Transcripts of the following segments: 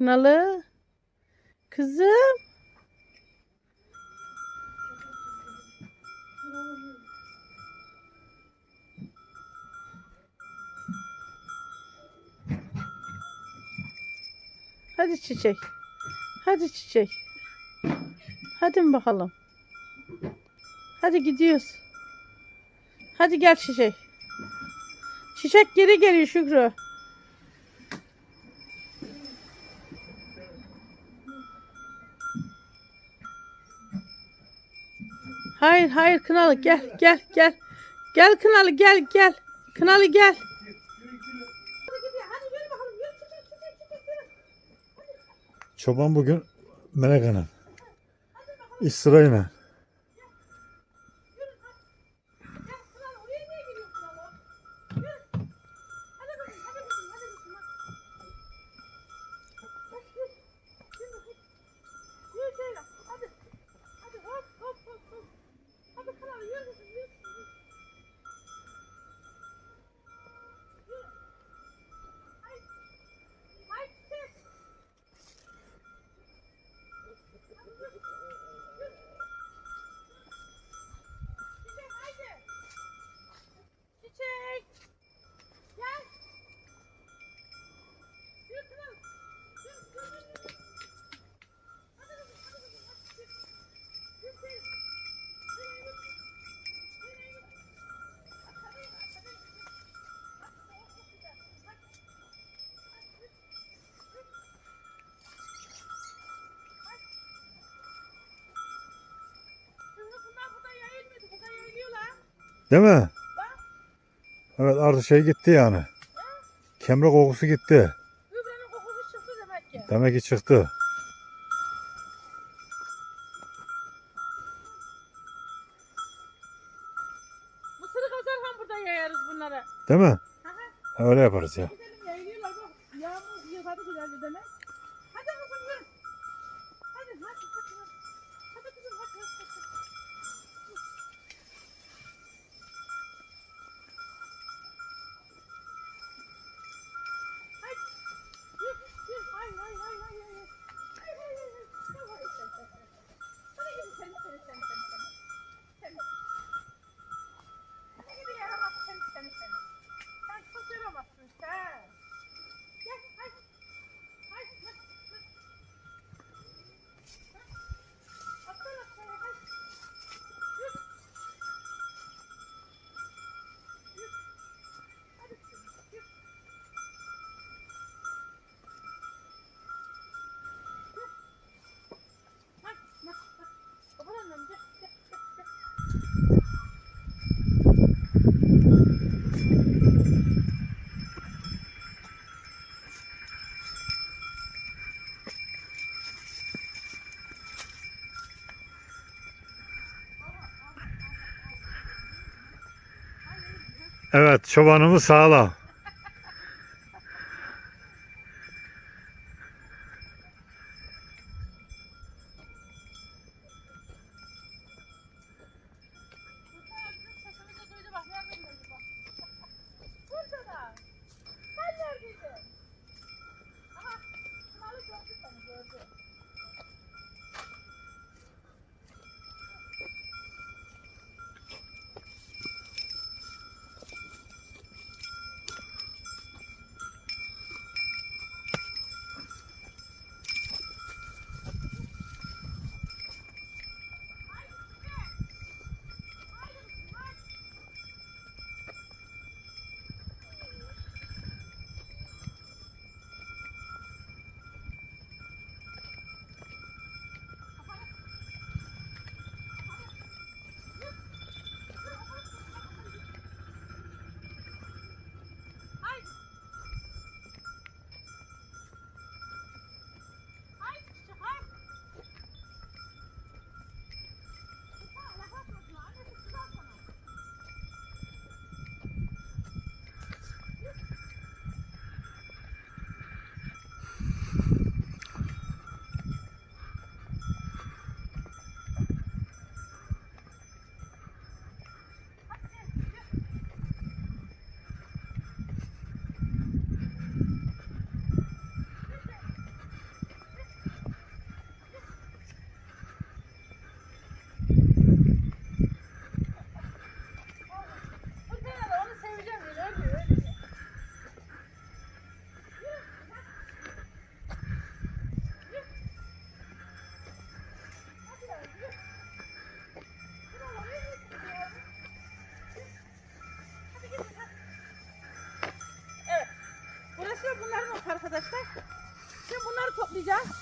Kınalı. Kızım. Hadi çiçek. Hadi çiçek. Hadi bakalım. Hadi gidiyoruz. Hadi gel çiçek. Çiçek geri geliyor Şükrü. Hayır hayır Kınalı gel gel gel. Gel Kınalı gel gel. Kınalı gel. Çoban bugün melek hanım. İsrail'e. Değil mi? Evet artık şey gitti yani. Kemre kokusu gitti. Gübrenin kokusu çıktı demek ki. Demek ki çıktı. Mısırı kazarken burada yayarız bunları. Değil mi? Öyle yaparız ya. Evet çobanımız sağlam. Toplayacağız.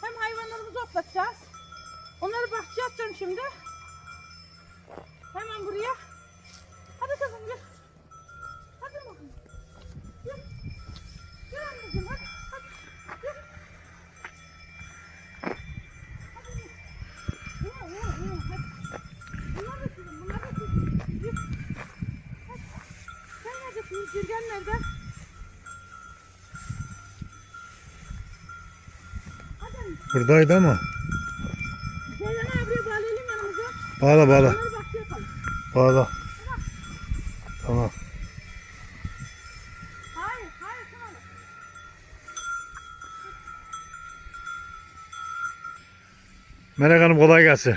Hem hayvanlarımızı otlatacağız. Onları bahçeye atacağım şimdi. Hemen buraya. Hadi kızım gel. Hadi bakalım. Gel. Gel anneciğim hadi. Hadi. Gel. Hadi gel. Yürü, yürü, hadi. Bunlar da sizin, bunlar da sizin. Yürü. Hadi. Sen neredesin? Gürgen nerede? Buradaydı ama. Ceylan'ı abiye bağlayalım yanımıza. Bağla bağla. Onları bahçeye atalım. Bağla. Tamam. Hayır, hayır tamam. Melek Hanım kolay gelsin.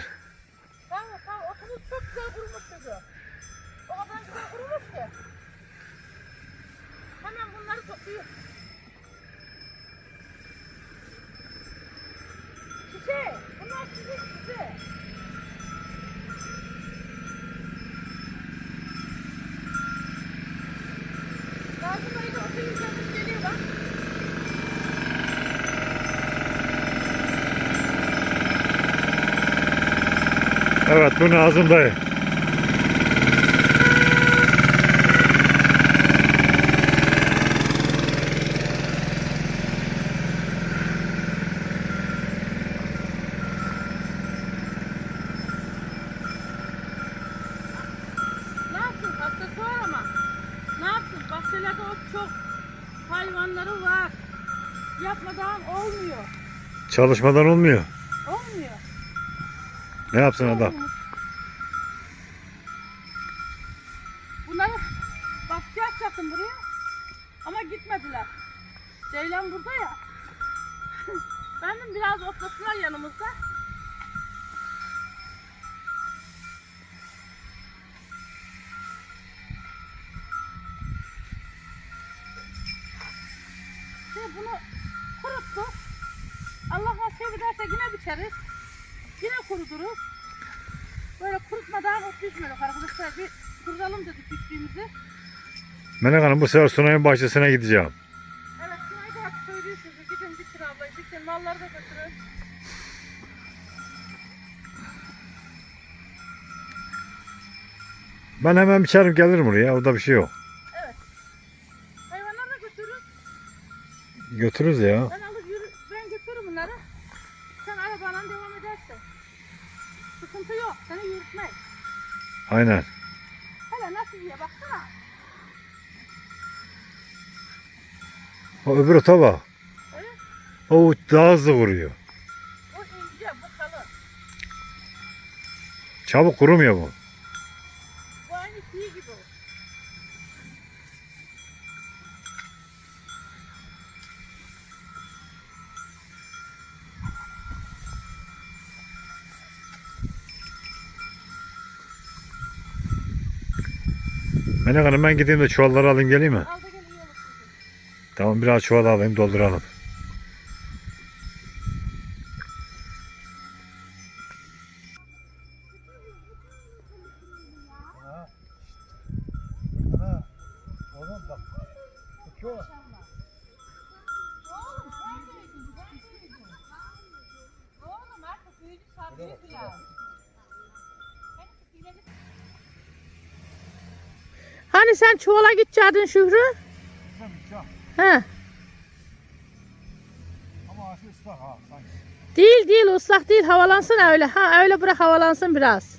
Evet bu Nazım dayı. Bahçelerde ot çok. Hayvanları var. Yapmadan olmuyor. Çalışmadan. Olmuyor. Ne yapsın adam? Bunları bahçeye atacaktım buraya. Ama gitmediler. Ceylan burada ya. Benim biraz otlasınlar yanımızda. Şimdi bunu kuruttuk. Allah nasip ederse yine biçeriz. Kuruduruz. Böyle kurutmadan ot düşmüyor arkadaşlar. Bir kurutalım dedik bittiğimizi. Melek Hanım bu sefer Sunay'ın bahçesine gideceğim. Evet Sunay da hak söylüyorsunuz. Gidin bitir ablayı bitir. Malları da götürün. Ben hemen biçerim gelirim oraya. Orada bir şey yok. Hayvanları da götürün. Götürürüz ya. Ben Aynen. Hele nasıl diye baksana. O öbür ota bak. Evet. O daha hızlı vuruyor. O ince, bu kalın. Çabuk kurumuyor. Bu aynı çiğ gibi. o. Melek Hanım ben gideyim de çuvalları alayım geleyim mi? Al da gel iyi olur. kızım. Tamam biraz çuval alayım dolduralım. Hani sen çuvala gidecektin Şükrü? He. Ama aşı ıslak ha sanki. Değil değil ıslak değil havalansın öyle. Ha öyle bırak havalansın biraz.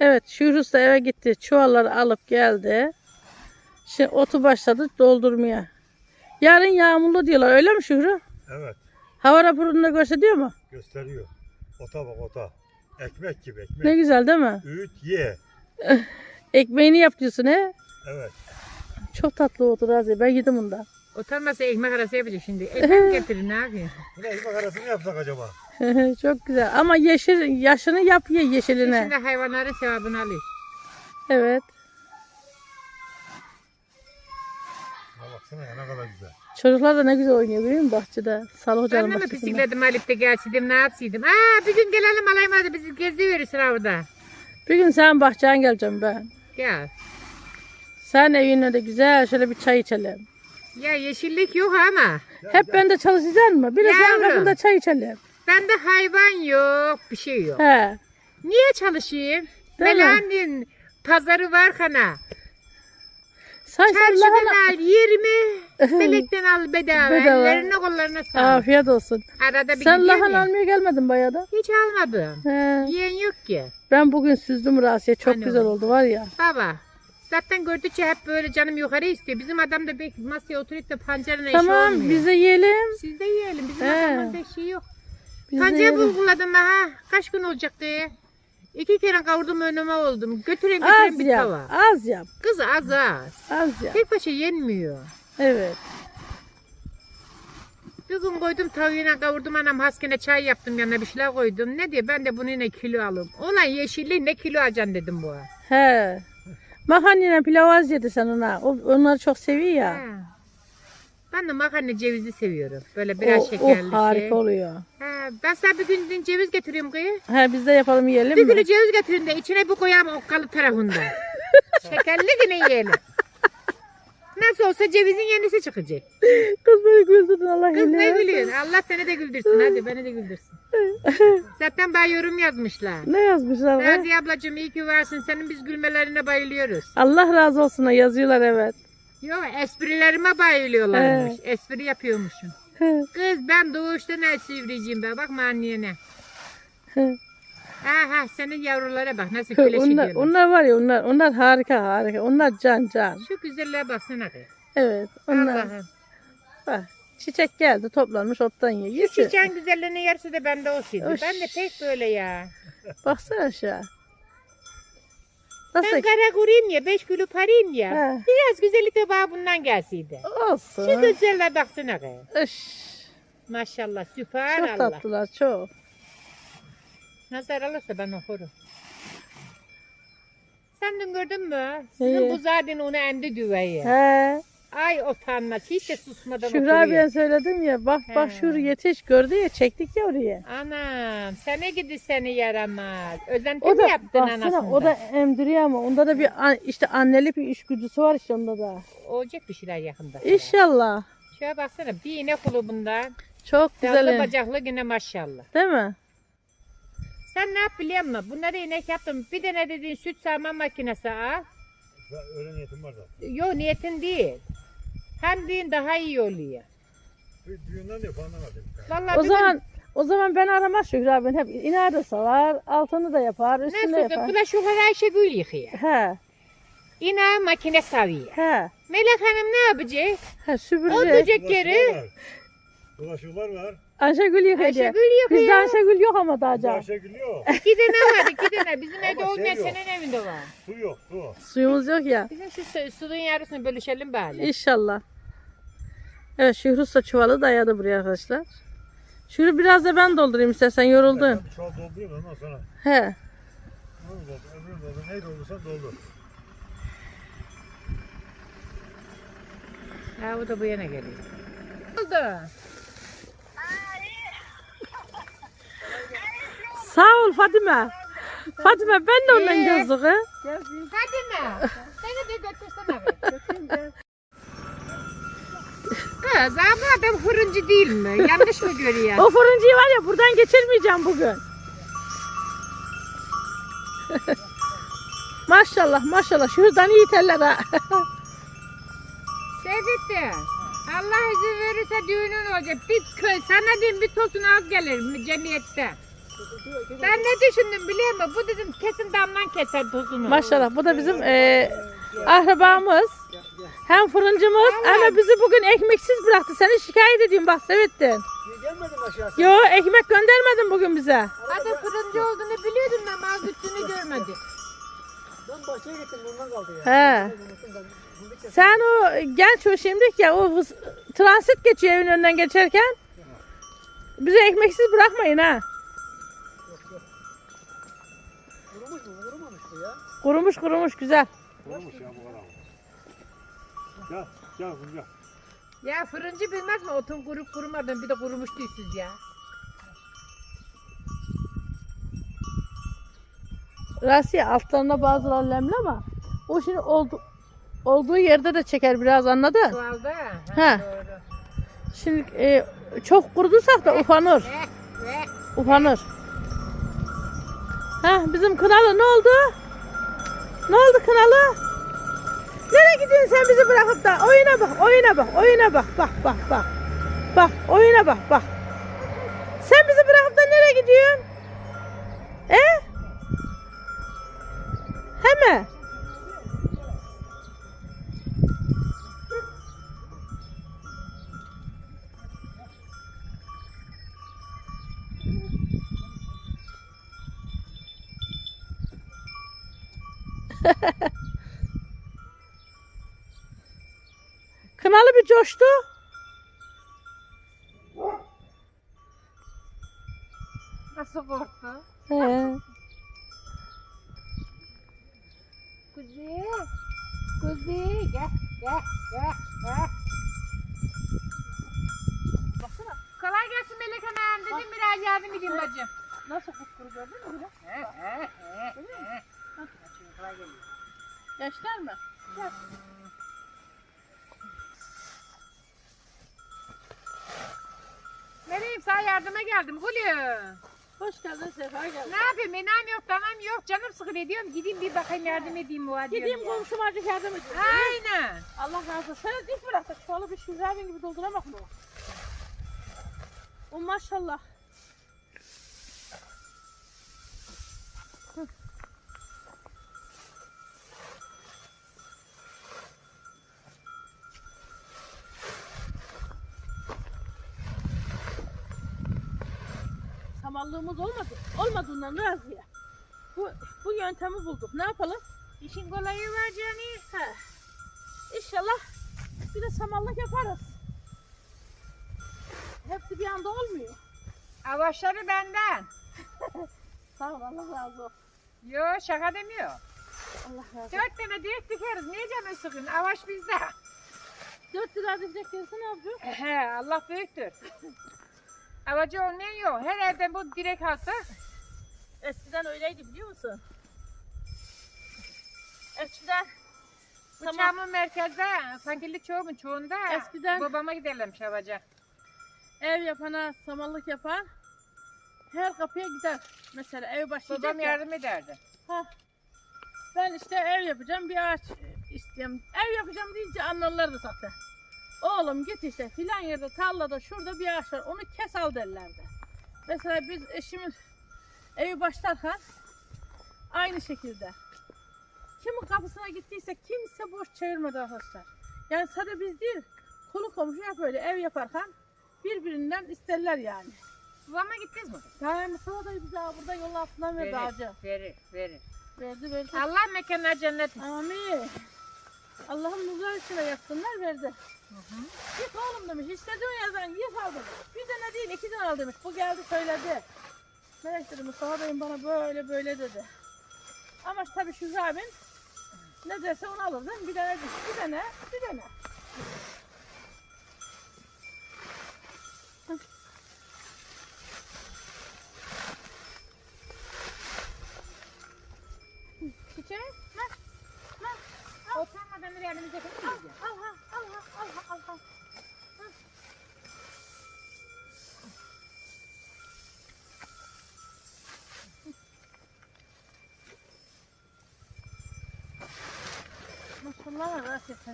Evet Şükrü da eve gitti. Çuvalları alıp geldi. Şimdi otu başladı doldurmaya. Yarın yağmurlu diyorlar öyle mi Şükrü? Evet Hava raporunda gösteriyor mu? gösteriyor. Ota bak ota. Ekmek gibi ekmek. Ne güzel değil mi? Öğüt ye. Ekmeğini yapıyorsun he? Evet. Çok tatlı oldu Razi. Ben yedim bundan. Utanmasa ekmek arası yapacak şimdi. Ekmek getirin ne yapayım? Yine ekmek arası mı yapsak acaba? Çok güzel. Ama yeşil yaşını yap ye yeşiline. Şimdi hayvanların sevabını alıyor. Evet. Baksana ya ne kadar güzel. Çocuklar da ne güzel oynuyor görüyor musun bahçede? Salih Ben hocanın de mi bahçesinde. bisikletim Alip'te gelseydim ne yapsaydım? Aa bir gün gelelim alayım hadi bizi geziyoruz orada. Bir gün sen bahçeye geleceğim ben. Gel. Sen evine de güzel şöyle bir çay içelim. Ya yeşillik yok ama. Hep ben de çalışacaksın mı? Bir de senin Yavrum. kapında çay içelim. Bende hayvan yok, bir şey yok. He. Niye çalışayım? Değil mi? Melanin pazarı var kana. Sen sen Çarşıdan al 20, melekten al bedava. Bedava. Ellerine kollarına sağlık. Afiyet olsun. Arada bir Sen gidiyorum lahana ya. almaya gelmedin bayağı da. Hiç almadım. He. Yiyen yok ki. Ben bugün süzdüm Rasiye. Çok Hani güzel oldu var ya. Baba. Zaten gördükçe hep böyle canım yukarı istiyor. Bizim adam da bek masaya oturup da pancarına işi Tamam olmuyor. biz de yiyelim. Siz de yiyelim. Bizim He. adamımızda şey yok. Biz de Pancar yiyelim. bulguladım ha. Kaç gün olacak diye. İki kere kavurdum önüme oldum. Götürün götürün Az bir yap. tava. Az yap. Kız az az. Az yap. Tek başa yenmiyor. Evet. Bir gün koydum tavuğuna kavurdum anam haskine çay yaptım yanına bir şeyler koydum. Ne diyor ben de bunu ne kilo alayım. Ulan yeşilliği ne kilo alacaksın dedim bu. He. Makarnayla pilav az yedi sen ona. O, onları çok seviyor ya. He. Ben de makarna cevizi seviyorum. Böyle biraz o, şekerli o harika şey. oluyor. He, ben sana bir gün ceviz getiriyorum kıyı. He biz de yapalım yiyelim Bir mi? günü ceviz getirin de içine bu koyayım okkalı tarafında. Şekerli yine yiyelim. Nasıl olsa cevizin yenisi çıkacak. Kız beni güldürdün Allah Kız ne gülüyorsun? Allah seni de güldürsün. Hadi beni de güldürsün. Zaten bana yorum yazmışlar. Ne yazmışlar be? Razi ablacığım iyi ki varsın. Senin biz gülmelerine bayılıyoruz. Allah razı olsun yazıyorlar evet. Yo esprilerime bayılıyorlarmış. Espri yapıyormuşum. Kız ben doğuştan el sivriciyim ben. Bakma annene. Aha senin yavrulara bak nasıl onlar, güleşiyorlar. onlar var ya onlar onlar harika harika. Onlar can can. Şu güzelliğe baksana kız. Evet. Onlar Allah'ım. bak, çiçek geldi toplanmış ottan ye. Yesin. çiçeğin güzelliğini yerse de bende olsaydı. Öş. Ben de pek böyle ya. Baksana aşağı. Nasıl? Ben kara kurayım ya, beş gülü parayım ya. He. Biraz güzellik de bana bundan gelseydi. Şu Olsun. güzelliğe baksana kız. Üş, Maşallah süper çok Allah. tatlılar çok. Nazar alırsa ben okurum. Sen dün gördün mü? Sizin Neyi? bu zaten onu emdi düveyi. He. Ay utanmaz. Hiç de susmadan Şükrü oturuyor. abiye söyledim ya bak bak He. şur yetiş gördü ya çektik ya oraya. Anam sana gidi seni yaramaz. Özenti O mi da yaptın baksana anasında? o da emdiriyor ama onda da bir an- işte annelik bir işgüdüsü var işte onda da. Olacak bir şeyler yakında. İnşallah. Şöyle baksana bir iğne kulübünden. Çok Dallı güzel. bacaklı yine maşallah. Değil mi? Sen ne yap biliyor musun? Bunları inek yaptım. Bir de ne dediğin süt sağma makinesi al. Öyle niyetim var da. Yok niyetin değil. Hem din daha iyi oluyor. Bir düğünden de. Vallahi O zaman o zaman ben aramaz Şükrü abi hep iner de salar, altını da yapar, üstünü de ne yapar. sözü? Bula şu kadar Ayşegül yıkıyor. He, İneği makine savuyor. he, Melek Hanım ne yapacak? he O süpürecek. böcek geri. Bulaşıklar var. Ayşegül yıkıyor. Ayşegül Bizde yıkıyor. Ayşegül yok ama daha Bizde can. Ayşegül yok. İki tane var iki tane. Bizim evde Ama olmayan şey yok. senin evinde var. Su yok su. Suyumuz yok ya. Bizim şu su- suyun yarısını bölüşelim bari. İnşallah. Evet Şükrü Usta çuvalı dayadı buraya arkadaşlar. Şükrü biraz da ben doldurayım istersen yoruldun. Bir çuval doldurayım da ondan sonra. He. Ne oldu? Ömrüm doldu. Ne doldursan doldur. Ha o da bu yana geliyor. Oldu. Sağ ol Fatime. Fatime ben de ondan Ee? gözlüğü. Hadi mi? Seni de götürsene. Kız abi adam fırıncı değil mi? Yanlış mı görüyor? O fırıncıyı var ya buradan geçirmeyeceğim bugün. maşallah maşallah şuradan iyi teller ha. Seyfettin. Allah izin verirse düğünün olacak. Bir köy, sana diyeyim bir tosun az gelir cemiyette. Ben ne düşündüm biliyor musun? Bu dedim kesin damdan keser tosunu. maşallah bu da bizim eee akrabamız. Hem fırıncımız ama bizi bugün ekmeksiz bıraktı. Seni şikayet ediyorum bak Sevettin. Gelmedim aşağı. Yo ekmek göndermedin bugün bize. Hadi fırıncı olduğunu biliyordum ben mal güttüğünü görmedik. Ben bahçeye getirdim ondan kaldı ya. He. Sen o genç o şimdi ya o hız- transit geçiyor evin önünden geçerken. Bizi ekmeksiz bırakmayın ha. Kurumuş mu? Kurumamış bu ya. Kurumuş kurumuş güzel. Olmuş ya bu. Gel gel kızım gel. Ya fırıncı bilmez mi otun kurup kurumadın bir de kurumuş değilsiz ya. Rasiye altlarına bazıları lemli ama o şimdi oldu, olduğu yerde de çeker biraz anladın? Çuvalda. Ha. Doğru. Şimdi e, çok kuruduysak da ufanır. Eh, eh. Ufanır. Ha bizim kınalı ne oldu? Ne oldu kınalı? Nereye gidiyorsun sen bizi bırakıp da? Oyuna bak, oyuna bak, oyuna bak. Bak, bak, bak. Bak, oyuna bak, bak. Sen bizi bırakıp da nereye gidiyorsun? E? He mi? Coştu. Nasıl korktu? He. Kuzi. Kuzi. Gel. Gel. Gel. Gel. Baksana Kolay gelsin Melek Hanım. Dedim biraz yardım edeyim bacım. nasıl kupkuru gördün mü? He he he. he. Şimdi kolay geliyor. Gençler mi? Vereyim sana yardıma geldim Gülü. Hoş geldin Sefa geldin. Ne yapayım? Enam yok, tamam yok. Canım sıkılıyor diyorum. Gideyim bir bakayım yardım edeyim bu diyorum Gideyim komşum acık yardım edeyim. Aynen. Allah razı olsun. Şöyle dik bıraktık. Şöyle bir şizabin gibi dolduramak mı? O maşallah. Samallığımız olmadı. Olmadığından razıyım. Bu, bu yöntemi bulduk. Ne yapalım? İşin kolayı var canım. He. İnşallah bir de samallık yaparız. Hepsi bir anda olmuyor. Avaşları benden. Sağ ol Allah razı olsun. Yo şaka demiyor. Allah razı olsun. Dört tane direkt dikeriz. Niye canın sıkın? Avaş bizde. 4 lira gelsin ne yapacağız? He Allah büyüktür. Avacı olmayan yok. Her evden bu direkt alsa. Eskiden öyleydi biliyor musun? Eskiden Tamam. Çamlı merkezde sankilik çoğu mu çoğunda Eskiden- babama gidelim şavaca. ev yapana samallık yapan her kapıya gider. Mesela ev başlayacak Babam ya. yardım ederdi. Ha. Ben işte ev yapacağım bir ağaç istiyorum. Ev yapacağım deyince anlarlardı zaten. Oğlum git işte filan yerde tarlada şurada bir ağaç var onu kes al derlerdi. Mesela biz eşimiz evi başlarken aynı şekilde. Kimin kapısına gittiyse kimse boş çevirmedi arkadaşlar. Yani sadece biz değil konu komşu hep öyle ev yaparken birbirinden isterler yani. Babama gittiniz mi? Yani Mustafa da bize burada yol altından verdi ağacı. verir, verir. Verdi verdi. Allah mekanlar cennet. Amin. Allah'ım nurlar içine yatsınlar verdi. Git oğlum demiş. İstediğin yerden git al demiş. Bir tane değil iki tane al demiş. Bu geldi söyledi. Melek dedi Mustafa Bey'im bana böyle böyle dedi. Ama tabii şu abim ne derse onu alırdım. Bir tane bir tane bir tane. Çiçeği ver. Ver. Oturmadan bir elimize Al, tutmayacağız. al, al,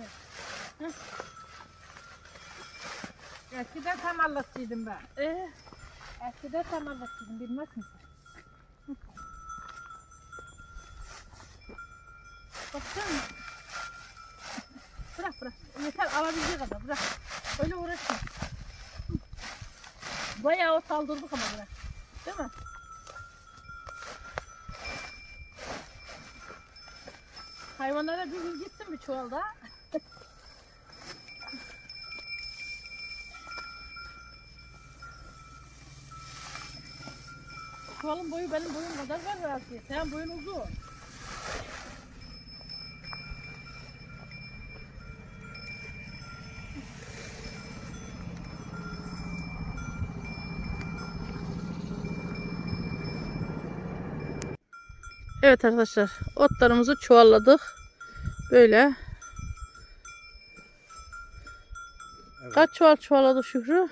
Rasya seni. Eskiden tam Allah'çıydım ben. Ee, Eskiden tam Allah'çıydım bilmez misin? baksana. Bırak bırak. Yeter alabildiği kadar bırak. Öyle uğraşma. Bayağı o saldırdık ama bırak. Değil mi? Hayvanlara bir gün gitsin bir çuvalda. Çuvalın boyu benim boyum kadar var belki. Sen boyun uzun. Evet arkadaşlar otlarımızı çuvalladık. Böyle. Evet. Kaç çuval çuvalladık Şükrü?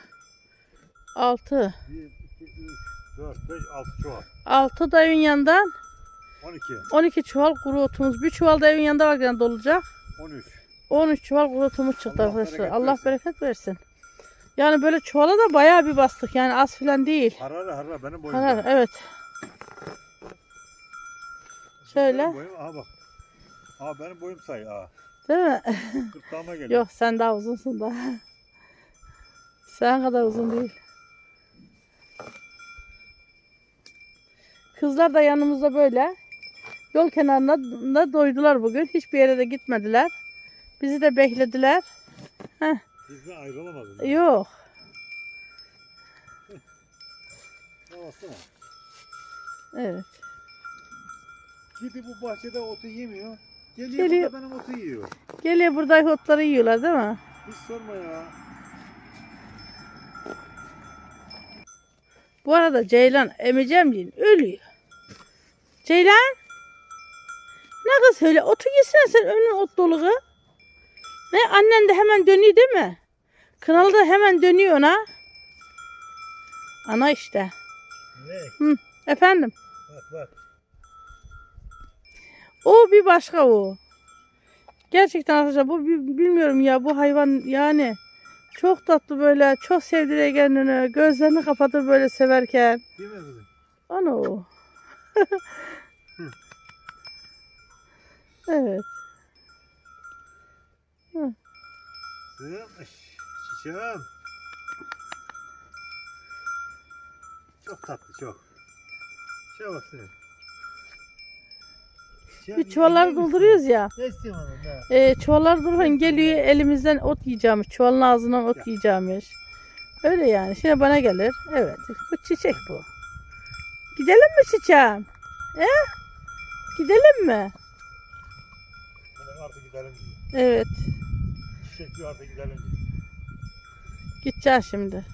6. 1, 2, 3, 4, 5, 6 çuval. 6 da evin yanından 12, 12 çuval kuru otumuz. Bir çuval da evin yanında var yani dolacak. 13. 13 çuval kuru otumuz çıktı Allah arkadaşlar. bereket Allah versin. bereket versin. Yani böyle çuvala da bayağı bir bastık. Yani az filan değil. Harara harara benim boyumda. Karar, evet. Şöyle. Benim boyum, aha bak. Aha benim boyum say. Aha. Değil mi? Gırtlağıma geliyor. Yok sen daha uzunsun da. Sen kadar uzun değil. Kızlar da yanımızda böyle. Yol kenarında da doydular bugün. Hiçbir yere de gitmediler. Bizi de beklediler. Bizden ayrılamadın. Yok. Ya baksana. Evet. Gidi bu bahçede otu yemiyor. Geliyor, Geliyor. burada benim otu yiyor. Geliyor burada otları yiyorlar değil mi? Hiç sorma ya. Bu arada Ceylan emeceğim deyin ölüyor. Ceylan. Ne kız öyle otu yesene sen önün ot dolu kız. Ne annen de hemen dönüyor değil mi? Kınalı da hemen dönüyor ona. Ana işte. Ne? Efendim. Bak bak. O bir başka o. Gerçekten arkadaşlar bu bi- bilmiyorum ya bu hayvan yani çok tatlı böyle çok sevdiriyor kendini. Gözlerini kapatır böyle severken. Değil mi? Ana o. evet. Kızım. Çiçeğim. Çok tatlı çok. Şuna baksana. Çiçeğim, Bir çuvalları dolduruyoruz ya. Ne istiyorsun ha? E, çuvallar dururken geliyor elimizden ot yiyeceğimiz. Çuvalın ağzından ot yiyeceğimiz. Öyle yani. Şimdi bana gelir. Evet. Bu çiçek bu. Gidelim mi çiçeğim? He? Gidelim mi? Gidelim diyor. Evet. Çiçek diyor artık gidelim diyor. Gideceğiz şimdi.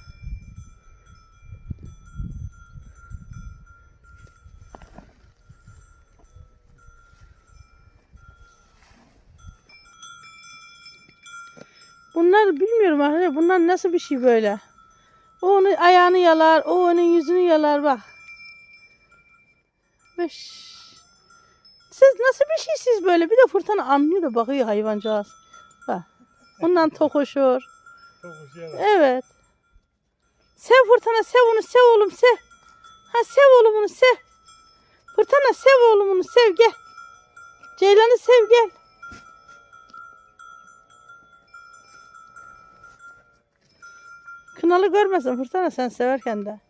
Bunlar bilmiyorum arkadaşlar. Bunlar nasıl bir şey böyle? O onun ayağını yalar, o onun yüzünü yalar bak. Beş. Siz nasıl bir şeysiz böyle? Bir de fırtına anlıyor da bakıyor hayvancağız. Bak. Ondan tokuşur. Evet. Sev fırtına sev onu sev oğlum sev. Ha sev oğlum onu sev. Fırtına sev oğlum onu sev gel. Ceylan'ı sev gel. Kınalı görmesin fırtına sen severken de.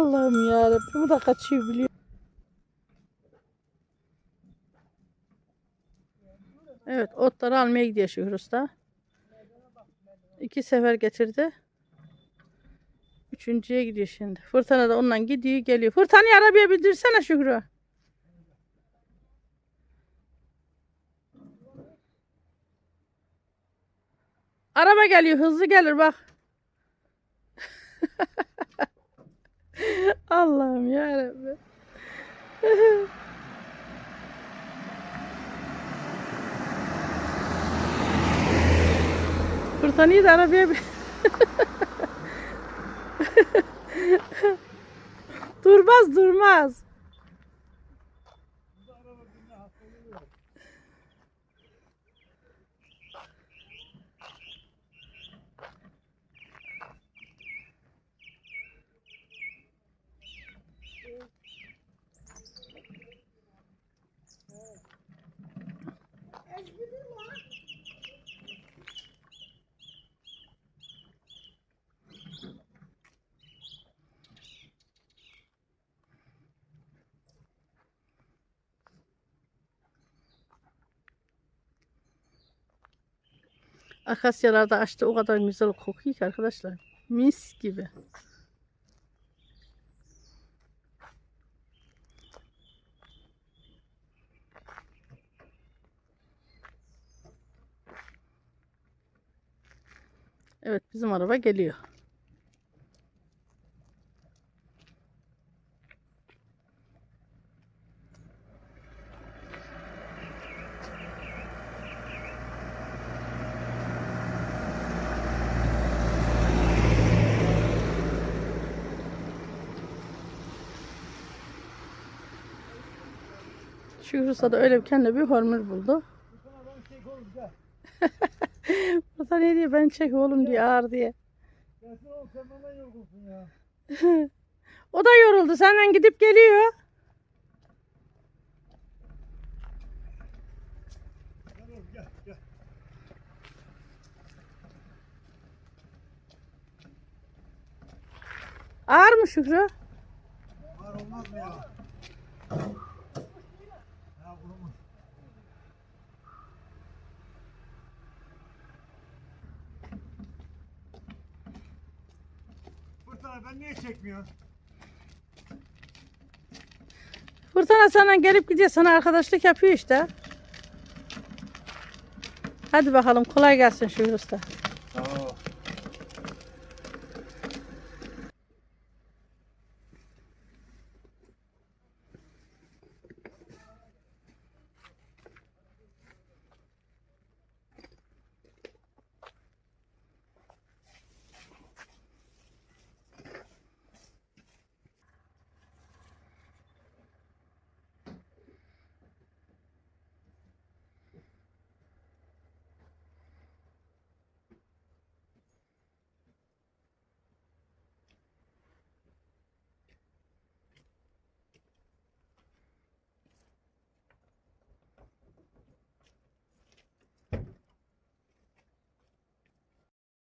Allah'ım ya Bu da kaçıyor biliyor. Evet otları almaya gidiyor Şükrü Usta. İki sefer getirdi. Üçüncüye gidiyor şimdi. Fırtına da ondan gidiyor geliyor. Fırtınayı arabaya bindirsene Şükrü. Araba geliyor hızlı gelir bak. Allah'ım yarabbim. Fırtınayı da arabaya bin- durmaz durmaz. Akasyalarda açtı o kadar güzel kokuyor ki arkadaşlar. Mis gibi. Evet bizim araba geliyor. Şükrü da öyle bir kendine bir hormon buldu. Burada ne diyor ben çek oğlum diyor ağır diye. O da yoruldu senden gidip geliyor. Ağır mı Şükrü? Var olmaz mı? Ya Fırtına ben niye çekmiyorum? Fırtına sana gelip gidiyor sana arkadaşlık yapıyor işte. Hadi bakalım kolay gelsin Şükrü Usta.